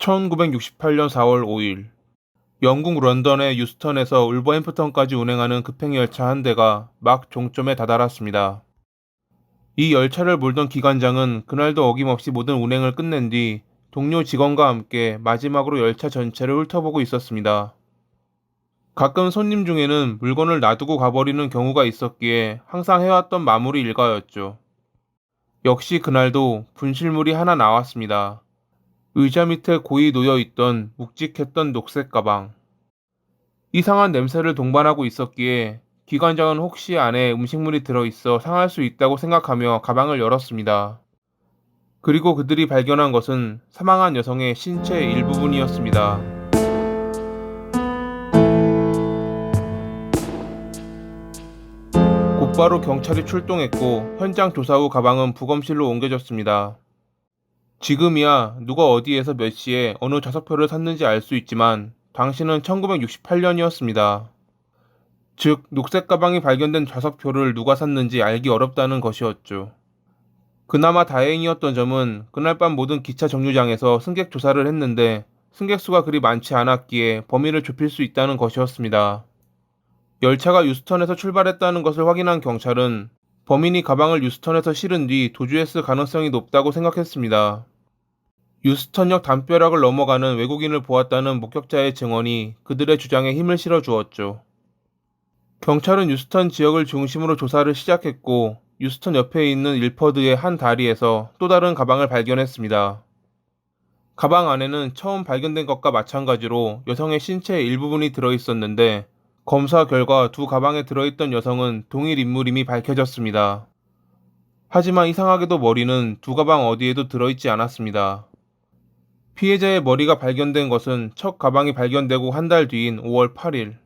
1968년 4월 5일 영국 런던의 유스턴에서 울버햄프턴까지 운행하는 급행열차 한 대가 막 종점에 다다랐습니다. 이 열차를 몰던 기관장은 그날도 어김없이 모든 운행을 끝낸 뒤 동료 직원과 함께 마지막으로 열차 전체를 훑어보고 있었습니다. 가끔 손님 중에는 물건을 놔두고 가버리는 경우가 있었기에 항상 해왔던 마무리 일과였죠. 역시 그날도 분실물이 하나 나왔습니다. 의자 밑에 고이 놓여 있던 묵직했던 녹색 가방. 이상한 냄새를 동반하고 있었기에 기관장은 혹시 안에 음식물이 들어있어 상할 수 있다고 생각하며 가방을 열었습니다. 그리고 그들이 발견한 것은 사망한 여성의 신체의 일부분이었습니다. 곧바로 경찰이 출동했고 현장 조사 후 가방은 부검실로 옮겨졌습니다. 지금이야 누가 어디에서 몇 시에 어느 좌석표를 샀는지 알 수 있지만 당시는 1968년이었습니다. 즉 녹색 가방이 발견된 좌석표를 누가 샀는지 알기 어렵다는 것이었죠. 그나마 다행이었던 점은 그날 밤 모든 기차 정류장에서 승객 조사를 했는데 승객 수가 그리 많지 않았기에 범인을 좁힐 수 있다는 것이었습니다. 열차가 유스턴에서 출발했다는 것을 확인한 경찰은 범인이 가방을 유스턴에서 실은 뒤 도주했을 가능성이 높다고 생각했습니다. 유스턴역 담벼락을 넘어가는 외국인을 보았다는 목격자의 증언이 그들의 주장에 힘을 실어 주었죠. 경찰은 유스턴 지역을 중심으로 조사를 시작했고 유스턴 옆에 있는 일퍼드의 한 다리에서 또 다른 가방을 발견했습니다. 가방 안에는 처음 발견된 것과 마찬가지로 여성의 신체의 일부분이 들어 있었는데 검사 결과 두 가방에 들어있던 여성은 동일 인물임이 밝혀졌습니다. 하지만 이상하게도 머리는 두 가방 어디에도 들어있지 않았습니다. 피해자의 머리가 발견된 것은 첫 가방이 발견되고 한 달 뒤인 5월 8일.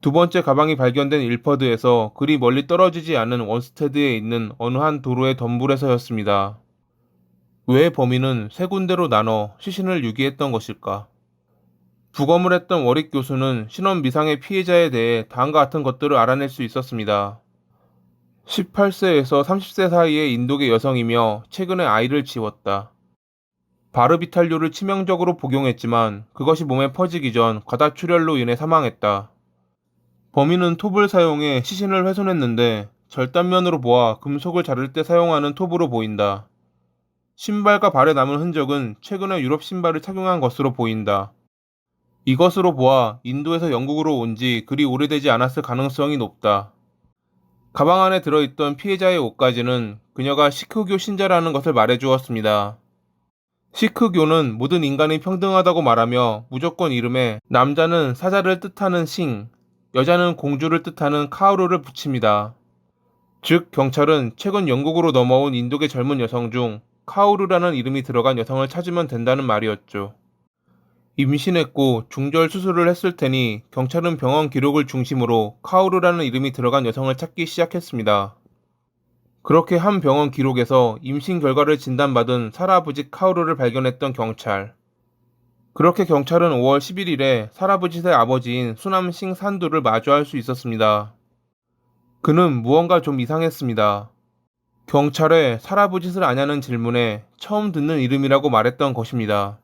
두 번째 가방이 발견된 일퍼드에서 그리 멀리 떨어지지 않은 원스테드에 있는 어느 한 도로의 덤불에서였습니다. 왜 범인은 세 군데로 나눠 시신을 유기했던 것일까? 부검을 했던 워릭 교수는 신원 미상의 피해자에 대해 다음과 같은 것들을 알아낼 수 있었습니다. 18세에서 30세 사이의 인도계 여성이며 최근에 아이를 지웠다. 바르비탈류를 치명적으로 복용했지만 그것이 몸에 퍼지기 전 과다출혈로 인해 사망했다. 범인은 톱을 사용해 시신을 훼손했는데 절단면으로 보아 금속을 자를 때 사용하는 톱으로 보인다. 신발과 발에 남은 흔적은 최근에 유럽 신발을 착용한 것으로 보인다. 이것으로 보아 인도에서 영국으로 온 지 그리 오래되지 않았을 가능성이 높다. 가방 안에 들어있던 피해자의 옷까지는 그녀가 시크교 신자라는 것을 말해주었습니다. 시크교는 모든 인간이 평등하다고 말하며 무조건 이름에 남자는 사자를 뜻하는 싱, 여자는 공주를 뜻하는 카우르를 붙입니다. 즉, 경찰은 최근 영국으로 넘어온 인도계 젊은 여성 중 카우르라는 이름이 들어간 여성을 찾으면 된다는 말이었죠. 임신했고 중절 수술을 했을 테니 경찰은 병원 기록을 중심으로 카우르라는 이름이 들어간 여성을 찾기 시작했습니다. 그렇게 한 병원 기록에서 임신 결과를 진단받은 사라부짓 카우르를 발견했던 경찰. 그렇게 경찰은 5월 11일에 사라부짓의 아버지인 수남싱 산두를 마주할 수 있었습니다. 그는 무언가 좀 이상했습니다. 경찰에 사라부짓을 아냐는 질문에 처음 듣는 이름이라고 말했던 것입니다.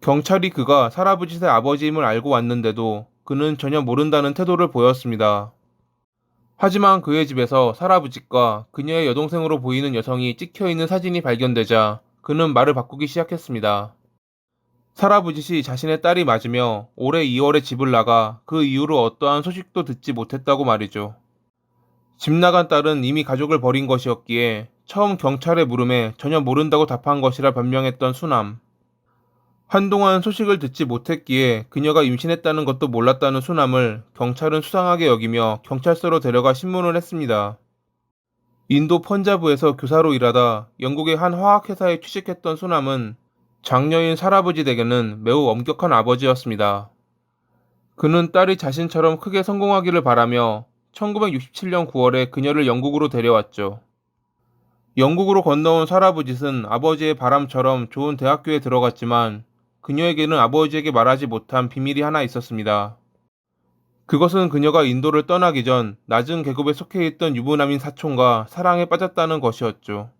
경찰이 그가 사라부짓의 아버지임을 알고 왔는데도 그는 전혀 모른다는 태도를 보였습니다. 하지만 그의 집에서 사라부짓과 그녀의 여동생으로 보이는 여성이 찍혀 있는 사진이 발견되자 그는 말을 바꾸기 시작했습니다. 사라부짓이 자신의 딸이 맞으며 올해 2월에 집을 나가 그 이후로 어떠한 소식도 듣지 못했다고 말이죠. 집 나간 딸은 이미 가족을 버린 것이었기에 처음 경찰의 물음에 전혀 모른다고 답한 것이라 변명했던 수남. 한동안 소식을 듣지 못했기에 그녀가 임신했다는 것도 몰랐다는 수남을 경찰은 수상하게 여기며 경찰서로 데려가 신문을 했습니다. 인도 펀자브에서 교사로 일하다 영국의 한 화학회사에 취직했던 수남은 장녀인 사라부지 댁에는 매우 엄격한 아버지였습니다. 그는 딸이 자신처럼 크게 성공하기를 바라며 1967년 9월에 그녀를 영국으로 데려왔죠. 영국으로 건너온 사라부짓은 아버지의 바람처럼 좋은 대학교에 들어갔지만 그녀에게는 아버지에게 말하지 못한 비밀이 하나 있었습니다. 그것은 그녀가 인도를 떠나기 전 낮은 계급에 속해 있던 유부남인 사촌과 사랑에 빠졌다는 것이었죠.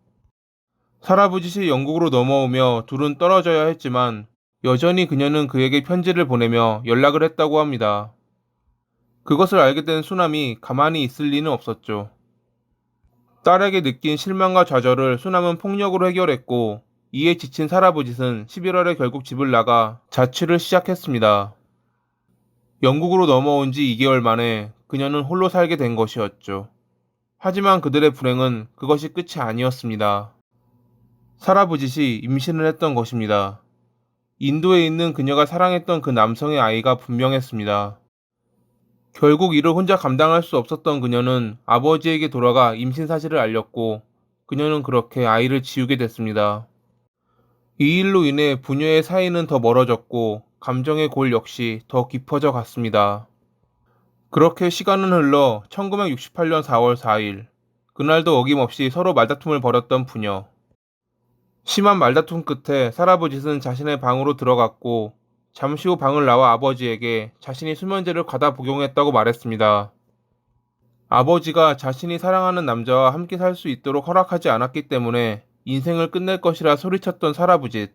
사라부짓이 영국으로 넘어오며 둘은 떨어져야 했지만 여전히 그녀는 그에게 편지를 보내며 연락을 했다고 합니다. 그것을 알게 된 수남이 가만히 있을 리는 없었죠. 딸에게 느낀 실망과 좌절을 수남은 폭력으로 해결했고 이에 지친 사라부짓은 11월에 결국 집을 나가 자취를 시작했습니다. 영국으로 넘어온 지 2개월 만에 그녀는 홀로 살게 된 것이었죠. 하지만 그들의 불행은 그것이 끝이 아니었습니다. 사라부짓이 임신을 했던 것입니다. 인도에 있는 그녀가 사랑했던 그 남성의 아이가 분명했습니다. 결국 이를 혼자 감당할 수 없었던 그녀는 아버지에게 돌아가 임신 사실을 알렸고 그녀는 그렇게 아이를 지우게 됐습니다. 이 일로 인해 부녀의 사이는 더 멀어졌고 감정의 골 역시 더 깊어져 갔습니다. 그렇게 시간은 흘러 1968년 4월 4일 그날도 어김없이 서로 말다툼을 벌였던 부녀. 심한 말다툼 끝에 사라부짓은 자신의 방으로 들어갔고 잠시 후 방을 나와 아버지에게 자신이 수면제를 과다 복용했다고 말했습니다. 아버지가 자신이 사랑하는 남자와 함께 살 수 있도록 허락하지 않았기 때문에 인생을 끝낼 것이라 소리쳤던 사라부짓.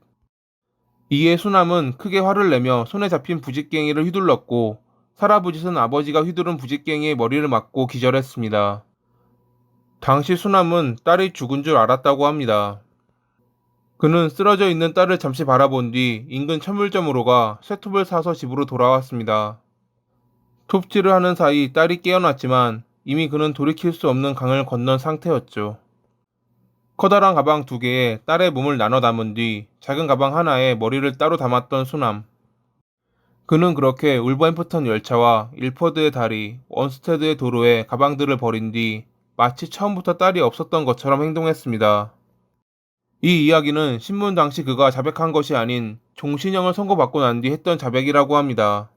이에 수남은 크게 화를 내며 손에 잡힌 부직갱이를 휘둘렀고 사라부짓은 아버지가 휘두른 부직갱이의 머리를 맞고 기절했습니다. 당시 수남은 딸이 죽은 줄 알았다고 합니다. 그는 쓰러져 있는 딸을 잠시 바라본 뒤 인근 천물점으로 가 쇠톱을 사서 집으로 돌아왔습니다. 톱질을 하는 사이 딸이 깨어났지만 이미 그는 돌이킬 수 없는 강을 건넌 상태였죠. 커다란 가방 두 개에 딸의 몸을 나눠 담은 뒤 작은 가방 하나에 머리를 따로 담았던 수남. 그는 그렇게 울버햄프턴 열차와 일퍼드의 다리, 원스테드의 도로에 가방들을 버린 뒤 마치 처음부터 딸이 없었던 것처럼 행동했습니다. 이 이야기는 신문 당시 그가 자백한 것이 아닌 종신형을 선고받고 난 뒤 했던 자백이라고 합니다.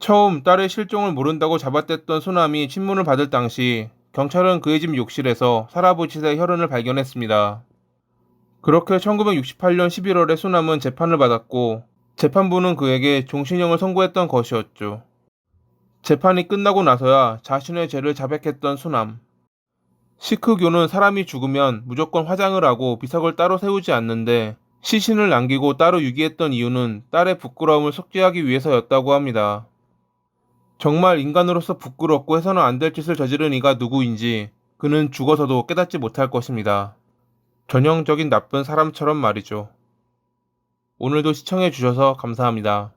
처음 딸의 실종을 모른다고 잡아댔던 소남이 신문을 받을 당시 경찰은 그의 집 욕실에서 사라부짓의 혈흔을 발견했습니다. 그렇게 1968년 11월에 소남은 재판을 받았고 재판부는 그에게 종신형을 선고했던 것이었죠. 재판이 끝나고 나서야 자신의 죄를 자백했던 소남. 시크교는 사람이 죽으면 무조건 화장을 하고 비석을 따로 세우지 않는데 시신을 남기고 따로 유기했던 이유는 딸의 부끄러움을 속죄하기 위해서였다고 합니다. 정말 인간으로서 부끄럽고 해서는 안 될 짓을 저지른 이가 누구인지 그는 죽어서도 깨닫지 못할 것입니다. 전형적인 나쁜 사람처럼 말이죠. 오늘도 시청해 주셔서 감사합니다.